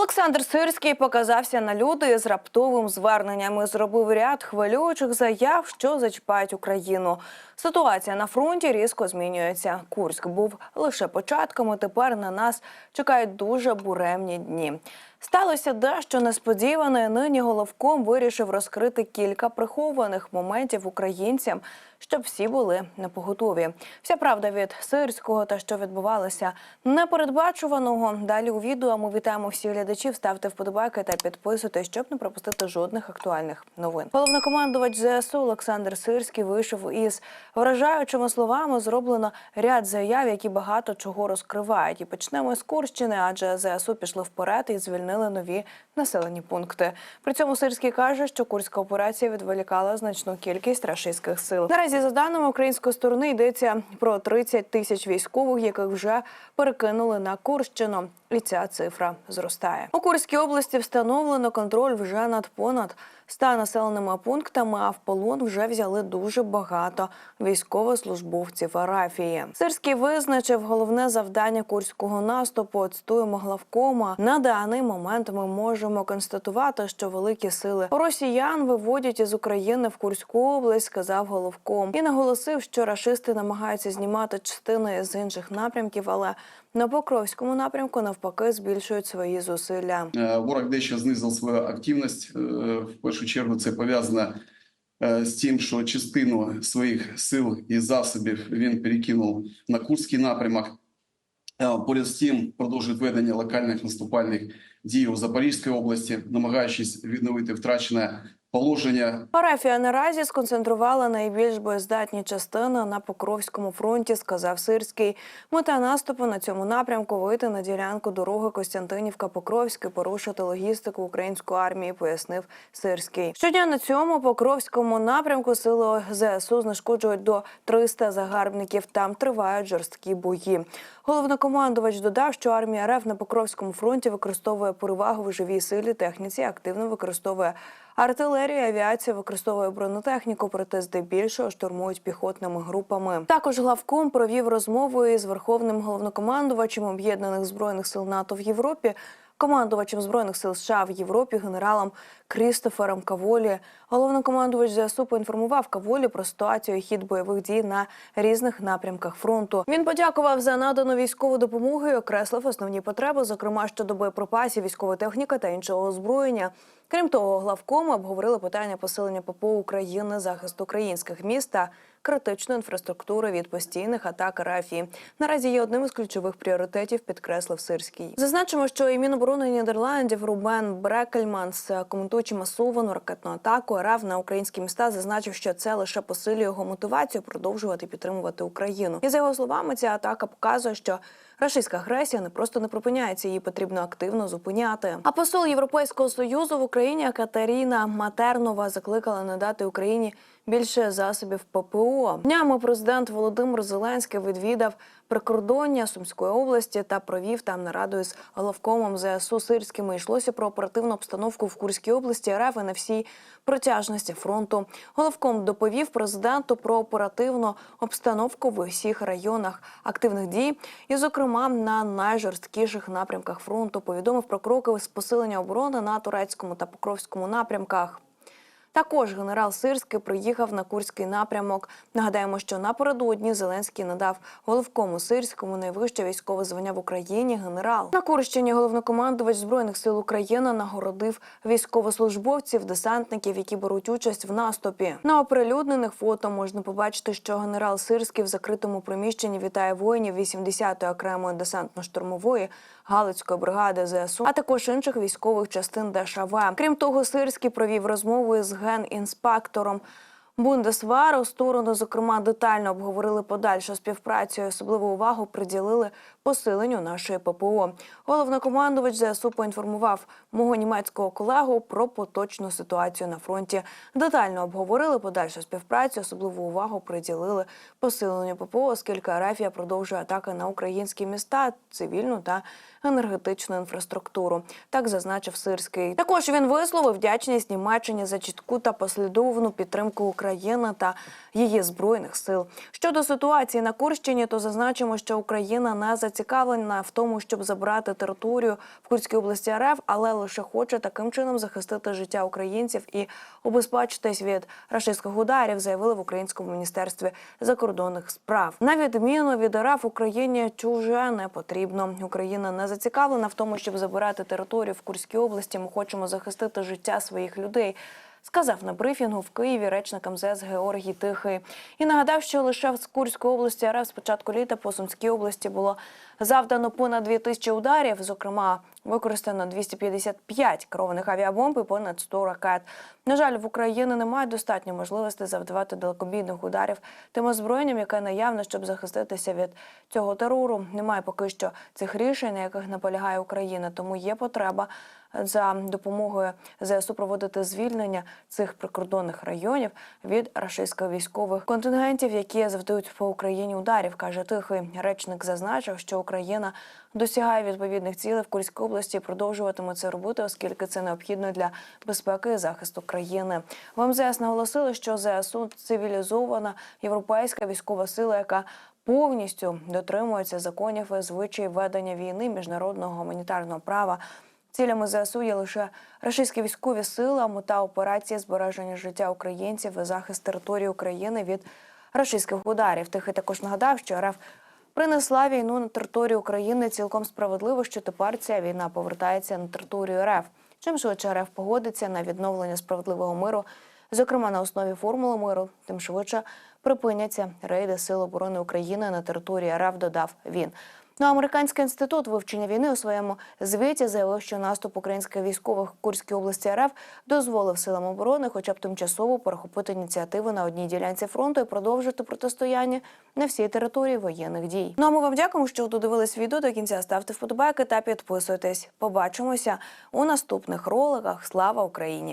Олександр Сирський показався на люди з раптовим зверненням і зробив ряд хвилюючих заяв, що зачіпають Україну. Ситуація на фронті різко змінюється. Курськ був лише початком. і Тепер на нас чекають дуже буремні дні. Сталося дещо несподіване. Нині головком вирішив розкрити кілька прихованих моментів українцям, щоб всі були напоготові. Вся правда від сирського та що відбувалося непередбачуваного. Далі у відео ми вітаємо всіх глядачів. Ставте вподобайки та підписуйтесь, щоб не пропустити жодних актуальних новин. Головнокомандувач ЗСУ Олександр Сирський вийшов із вражаючими словами. Зроблено ряд заяв, які багато чого розкривають. І почнемо з Курщини, адже ЗСУ пішли вперед і звільнили нові населені пункти. При цьому Сирський каже, що курська операція відволікала значну кількість рашистських сил. Наразі, за даними української сторони, йдеться про 30 тисяч військових, яких вже перекинули на Курщину. І ця цифра зростає. У Курській області встановлено контроль вже над понад 100 населеними пунктами, а в полон вже взяли дуже багато військовослужбовців Арафії. Сирський визначив головне завдання курського наступу. Цитуємо главкома. На даний момент ми можемо констатувати, що великі сили росіян виводять із України в Курську область, сказав головком, і наголосив, що рашисти намагаються знімати частини з інших напрямків, але на Покровському напрямку навпаки збільшують свої зусилля. Е, Ворог дещо знизив свою активність. Е, В першу чергу це пов'язано е, з тим, що частину своїх сил і засобів він перекинув на Курський напрямок. Поряд з тим продовжують ведення локальних наступальних дій у Запорізькій області, намагаючись відновити втрачене положення Парафія наразі сконцентрувала найбільш боєздатні частини на Покровському фронті, сказав Сирський. Мета наступу на цьому напрямку вийти на ділянку дороги Костянтинівка-Покровська, і порушити логістику української армії, пояснив Сирський. Щодня на цьому Покровському напрямку сили ЗСУ знешкоджують до 300 загарбників. Там тривають жорсткі бої. Головнокомандувач додав, що армія РФ на Покровському фронті використовує перевагу в живій силі техніці, активно використовує артилерію, авіація використовує бронетехніку, проте здебільшого штурмують піхотними групами. Також главком провів розмову із верховним головнокомандувачем об'єднаних збройних сил НАТО в Європі. Командувачем збройних сил США в Європі генералом Крістофером Каволі головнокомандувач ЗСУ поінформував Каволі про ситуацію і хід бойових дій на різних напрямках фронту. Він подякував за надану військову допомогу і окреслив основні потреби, зокрема щодо боєприпасів, військової техніки та іншого озброєння. Крім того, главкоми обговорили питання посилення ППО України, захисту українських міст та критичної інфраструктури від постійних атак РАФІ. Наразі є одним із ключових пріоритетів, підкреслив Сирський. Зазначимо, що і Міноборони Нідерландів Рубен Брекельманс, коментуючи масовану ракетну атаку РФ на українські міста, зазначив, що це лише посилює його мотивацію продовжувати підтримувати Україну. І за його словами, ця атака показує, що Рашистська агресія не просто не припиняється, її потрібно активно зупиняти. А посол Європейського союзу в Україні Катерина Матернова закликала надати Україні більше засобів ППО. Днями президент Володимир Зеленський відвідав прикордоння Сумської області та провів там нараду із головкомом ЗСУ Сирськими. Йшлося про оперативну обстановку в Курській області РФ і на всій протяжності фронту. Головком доповів президенту про оперативну обстановку в усіх районах активних дій, і, зокрема, на найжорсткіших напрямках фронту повідомив про кроки з посилення оборони на турецькому та покровському напрямках. Також генерал Сирський приїхав на Курський напрямок. Нагадаємо, що напередодні Зеленський надав головкому Сирському найвище військове звання в Україні генерал. На Курщині головнокомандувач збройних сил України нагородив військовослужбовців, десантників, які беруть участь в наступі. На оприлюднених фото можна побачити, що генерал Сирський в закритому приміщенні вітає воїнів 80-ї окремої десантно-штурмової Галицької бригади ЗСУ, а також інших військових частин ДШВ. Крім того, Сирський провів розмову із генінспектором. Бундесвару сторони, зокрема, детально обговорили подальшу співпрацю. Особливу увагу приділили посиленню нашої ППО. Головнокомандувач ЗСУ поінформував мого німецького колегу про поточну ситуацію на фронті. Детально обговорили подальшу співпрацю. Особливу увагу приділили посиленню ППО, оскільки Арафія продовжує атаки на українські міста, цивільну та енергетичну інфраструктуру. Так зазначив Сирський. Також він висловив вдячність Німеччині за чітку та послідовну підтримку України та її збройних сил. Щодо ситуації на Курщині, то зазначимо, що Україна не зацікавлена в тому, щоб забрати територію в Курській області РФ, але лише хоче таким чином захистити життя українців і обезпечитись від рашистських ударів, заявили в українському міністерстві закордонних справ. На відміну від РФ Україні чуже не потрібно. Україна не зацікавлена в тому, щоб забирати територію в Курській області. Ми хочемо захистити життя своїх людей. Сказав на брифінгу в Києві речник МЗС Георгій Тихий і нагадав, що лише в Курської області РФ з початку літа по Сумській області було завдано понад 2 тисячі ударів. Зокрема, використано 255 керованих авіабомб і понад 100 ракет. На жаль, в Україні немає достатньо можливостей завдавати далекобійних ударів тим озброєнням, яке наявне, щоб захиститися від цього терору. Немає поки що цих рішень, на яких наполягає Україна. Тому є потреба за допомогою ЗСУ проводити звільнення цих прикордонних районів від рашистських військових контингентів, які завдають по Україні ударів, каже тихий речник. Зазначив, що Україна досягає відповідних цілей в Курській і продовжуватиме це робити, оскільки це необхідно для безпеки і захисту країни. В МЗС наголосили, що ЗСУ цивілізована європейська військова сила, яка повністю дотримується законів і звичаїв ведення війни міжнародного гуманітарного права. Цілями ЗСУ є лише рашистські військові сили, а мета операції збереження життя українців і захист території України від рашистських ударів. Тихий також нагадав, що РФ принесла війну на територію України цілком справедливо, що тепер ця війна повертається на територію РФ. Чим швидше РФ погодиться на відновлення справедливого миру, зокрема на основі формули миру, тим швидше припиняться рейди Сил оборони України на території РФ, додав він. Ну, американський інститут вивчення війни у своєму звіті заявив, що наступ українських військових в Курській області РФ дозволив силам оборони, хоча б тимчасово перехопити ініціативу на одній ділянці фронту і продовжити протистояння на всій території воєнних дій. Ну а ми вам дякуємо, що додивились відео до кінця. Ставте вподобайки та підписуйтесь. Побачимося у наступних роликах. Слава Україні!